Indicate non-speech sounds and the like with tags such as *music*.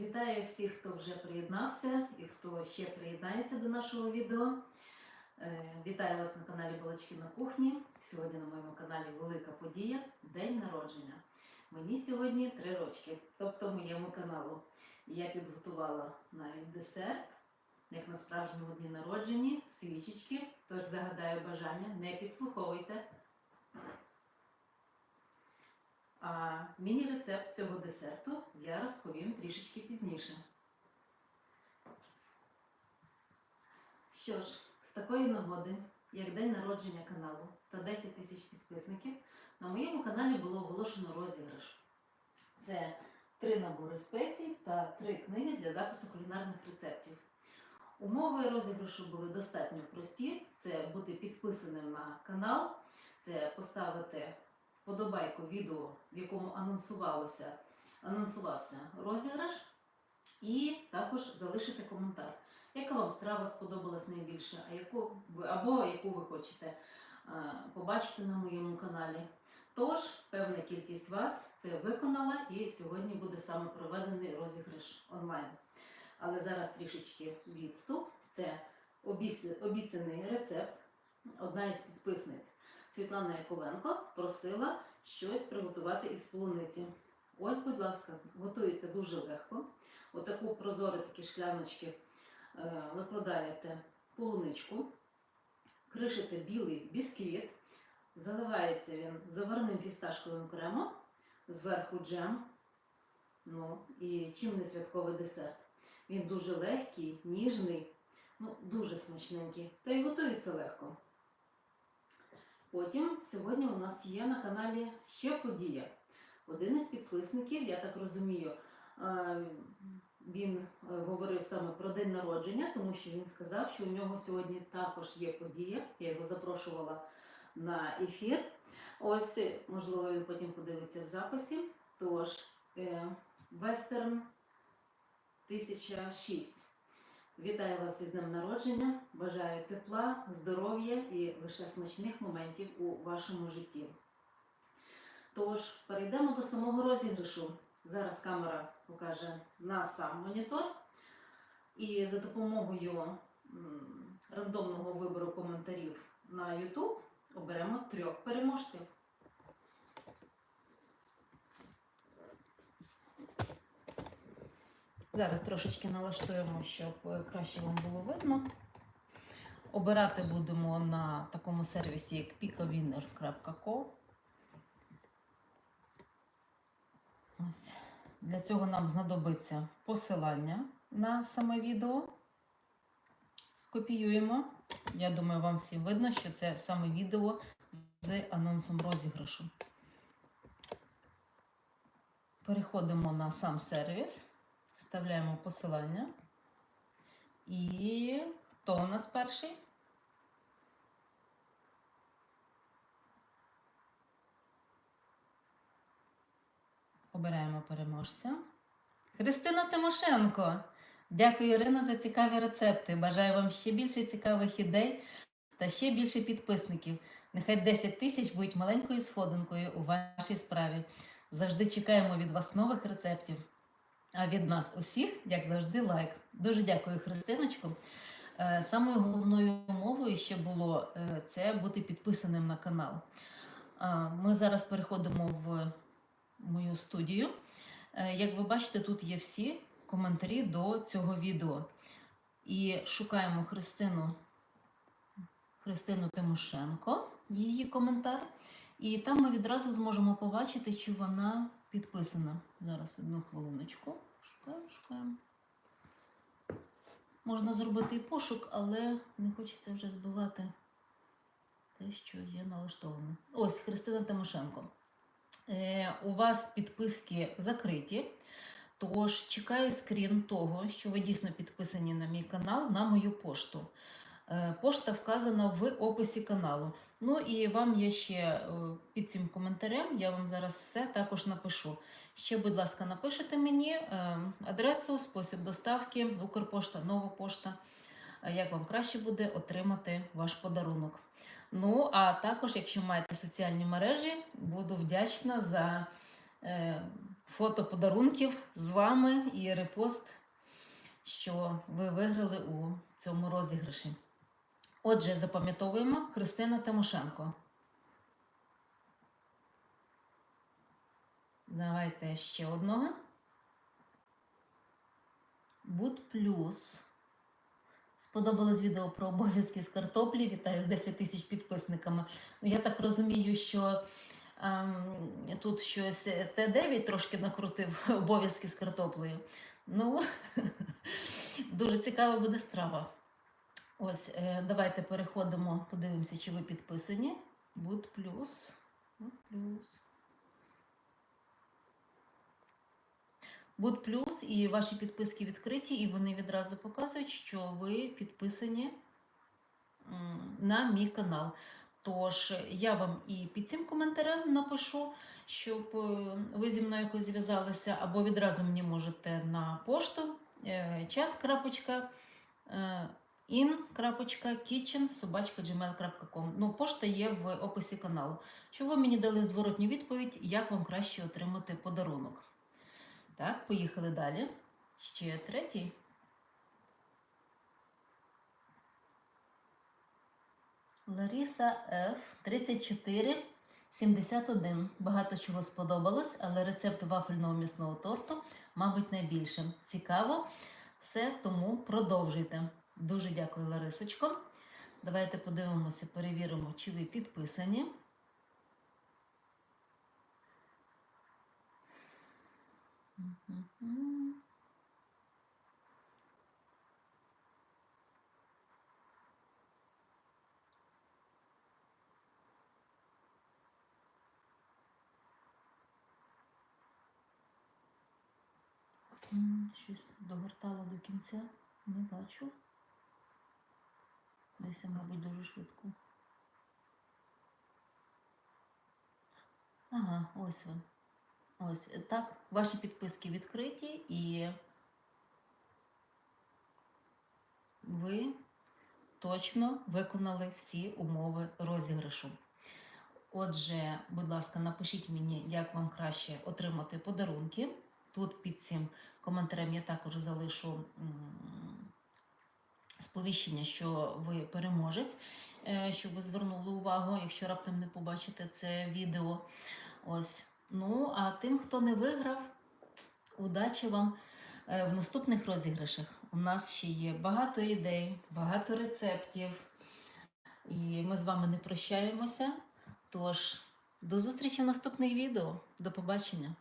Вітаю всіх, хто вже приєднався і хто ще приєднається до нашого відео. Е, Вітаю вас на каналі Балачки на кухні. Сьогодні на моєму каналі велика подія День народження. Мені сьогодні три рочки, тобто моєму каналу. Я підготувала навіть десерт, як на справжньому дні народження, свічечки. Тож загадаю бажання, не підслуховуйте. А міні-рецепт цього десерту я розповім трішечки пізніше. Що ж, з такої нагоди, як день народження каналу та 10 тисяч підписників, на моєму каналі було оголошено розіграш. Це три набори спецій та три книги для запису кулінарних рецептів. Умови розіграшу були достатньо прості: це бути підписаним на канал, це поставити вподобайку відео, в якому анонсувалося, анонсувався розіграш, і також залишити коментар, яка вам страва сподобалась найбільше, а яку або яку ви хочете е, побачити на моєму каналі. Тож, певна кількість вас це виконала, і сьогодні буде саме проведений розіграш онлайн. Але зараз трішечки відступ. Це обіцяний рецепт. Одна із підписниць Світлана Яковенко просила щось приготувати із полуниці. Ось, будь ласка, готується дуже легко. Отаку прозорі такі шкляночки е, викладаєте полуничку, кришите білий бісквіт, заливається він заварним фісташковим кремом, зверху джем. Ну, і чим не святковий десерт. Він дуже легкий, ніжний, ну, дуже смачненький. Та й готується легко. Потім сьогодні у нас є на каналі ще подія. Один із підписників, я так розумію, е, він е, говорив саме про день народження, тому що він сказав, що у нього сьогодні також є подія. Я його запрошувала на ефір. Ось, можливо, він потім подивиться в записі. Тож, вестерн 1006. Вітаю вас із днем народження. Бажаю тепла, здоров'я і лише смачних моментів у вашому житті. Тож, перейдемо до самого розіграшу. Зараз камера покаже на сам монітор. І за допомогою рандомного вибору коментарів на YouTube оберемо трьох переможців. Зараз трошечки налаштуємо, щоб е, краще вам було видно. Обирати будемо на такому сервісі, як picawinner.co. Для цього нам знадобиться посилання на саме відео. Скопіюємо. Я думаю, вам всім видно, що це саме відео з анонсом розіграшу. Переходимо на сам сервіс. Вставляємо посилання. І хто у нас перший? Обираємо переможця. Христина Тимошенко. Дякую, Ірина, за цікаві рецепти. Бажаю вам ще більше цікавих ідей та ще більше підписників. Нехай 10 тисяч будуть маленькою сходинкою у вашій справі. Завжди чекаємо від вас нових рецептів. Від нас усіх, як завжди, лайк. Дуже дякую, Христиночку. Е, Самою головною умовою ще було е, це бути підписаним на канал. Ми зараз переходимо в мою студію. Е, Як ви бачите, тут є всі коментарі до цього відео. І шукаємо Христину, Христину Тимошенко, її коментар. І там ми відразу зможемо побачити, чи вона підписана. Зараз одну хвилиночку. Шукаємо, шукаємо. Можна зробити і пошук, але не хочеться вже збивати те, що є налаштоване. Ось Христина Тимошенко. Е, у вас підписки закриті. Тож чекаю скрін того, що ви дійсно підписані на мій канал на мою пошту. Е, Пошта вказана в описі каналу. Ну і вам я ще е, під цим коментарем, я вам зараз все також напишу. Ще, будь ласка, напишете мені е, адресу, спосіб доставки, Укрпошта, Нова пошта, е, як вам краще буде отримати ваш подарунок. Ну, а також, якщо маєте соціальні мережі, буду вдячна за фото подарунків з вами і репост, що ви виграли у цьому розіграші. Отже, запам'ятовуємо Христина Тимошенко. Давайте ще одного. Буд плюс. Сподобалось відео про обов'язки з картоплі. Вітаю з 10 тисяч підписниками. Ну, я так розумію, що ем, тут щось Т9 трошки накрутив обов'язки з картоплею. Ну, *laughs* дуже цікава буде страва. Ось, е, давайте переходимо, подивимося, чи ви підписані. Буд плюс. Плюс. Плюс і ваші підписки відкриті, і вони відразу показують, що ви підписані на мій канал. Тож я вам і під цим коментарем напишу, щоб е, ви зі мною якось зв'язалися, або відразу мені можете на пошту е, е, in.kitchen.gmail.com Ну, пошта є в описі каналу. Щоб ви мені дали зворотню відповідь, як вам краще отримати подарунок. Так, поїхали далі. Ще третій. Ларіса Ф. 34 71. Багато чого сподобалось, але рецепт вафельного м'ясного торту, мабуть, найбільше. Цікаво все, тому продовжуйте. Дуже дякую, Ларисочко. Давайте подивимося, перевіримо, чи ви підписані. Щось догортала до кінця, не бачу. Десь, мабуть, дуже швидко. Ага, ось він. Ось так. Ваші підписки відкриті і ви точно виконали всі умови розіграшу. Отже, будь ласка, напишіть мені, як вам краще отримати подарунки. Тут під цим коментарем я також залишу сповіщення, що ви переможець, е, щоб ви звернули увагу, якщо раптом не побачите це відео. Ось. Ну, а тим, хто не виграв, удачі вам е, в наступних розіграшах. У нас ще є багато ідей, багато рецептів. І ми з вами не прощаємося. Тож, до зустрічі в наступних відео. До побачення!